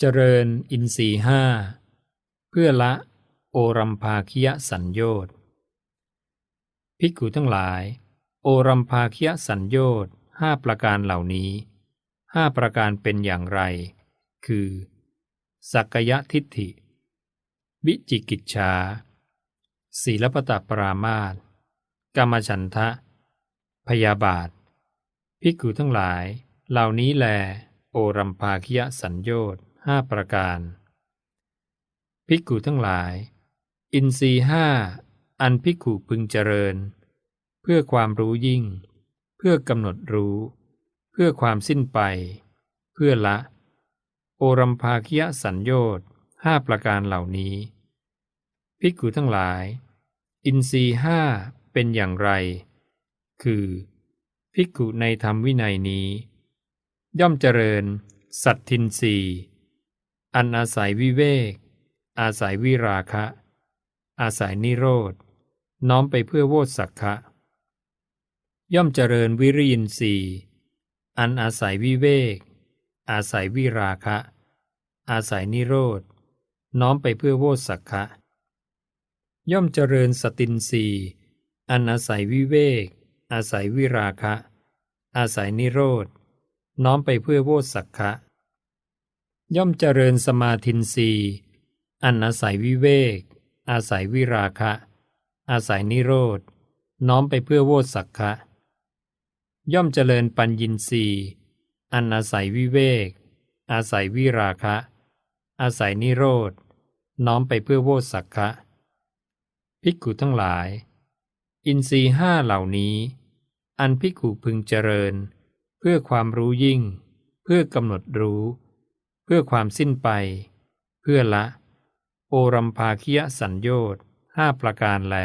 เจริญอินทรีห้าเพื่อละโอรัมภาคิยสัญโยชน์ภิกขุทั้งหลาย โอรัมภาคิยสัญโยชน์ห้าประการเหล่านี้ห้าประการเป็นอย่างไร คือสักกยทิฏฐิ วิจิกิจชาศีลปตปรามาตกรรมฉันทะ พยาบาท ภิกขุทั้งหลาย เหล่านี้แล โอรัมภาคิยสัญโยชน์ ห้าประการ ภิกขุทั้งหลาย อินทรีห้าอันภิกขุพึงเจริญ เพื่อความรู้ยิ่ง เพื่อกำหนดรู้ เพื่อความสิ้นไป เพื่อละ โอรัมภาคิยสัญโยชน์ห้าประการเหล่านี้ ภิกขุทั้งหลาย อินทรีห้าเป็นอย่างไร คือ ภิกขุในธรรมวินัยนี้ ย่อมเจริญ สัตทินรี อันอาศัยวิเวก อาศัยวิราคะ อาศัยนิโรธ น้อมไปเพื่อโวสักคะ ย่อมเจริญวิริยินทรีย์อันอาศัยวิเวก อาศัยวิราคะ อาศัยนิโรธ น้อมไปเพื่อโวสักคะ ย่อมเจริญสตินรีอันอาศัยวิเวก อาศัยวิราคะ อาศัยนิโรธ น้อมไปเพื่อโวสักคะ ย่อมเจริญสมาธินรีอันอาศัยวิเวก อาศัยวิราคะ อาศัยนิโรธ น้อมไปเพื่อโวสักคะย่อมเจริญปัญญินรีอันอาศัยวิเวก อาศัยวิราคะ อาศัยนิโรธ น้อมไปเพื่อโวสักคะภิกขุทั้งหลาย อินทรีห้าเหล่านี้ อันภิกขุพึงเจริญ เพื่อความรู้ยิ่ง เพื่อกำหนดรู้ เพื่อความสิ้นไป เพื่อละ โอรัมภาคียสัญโยชน์ห้าประการแล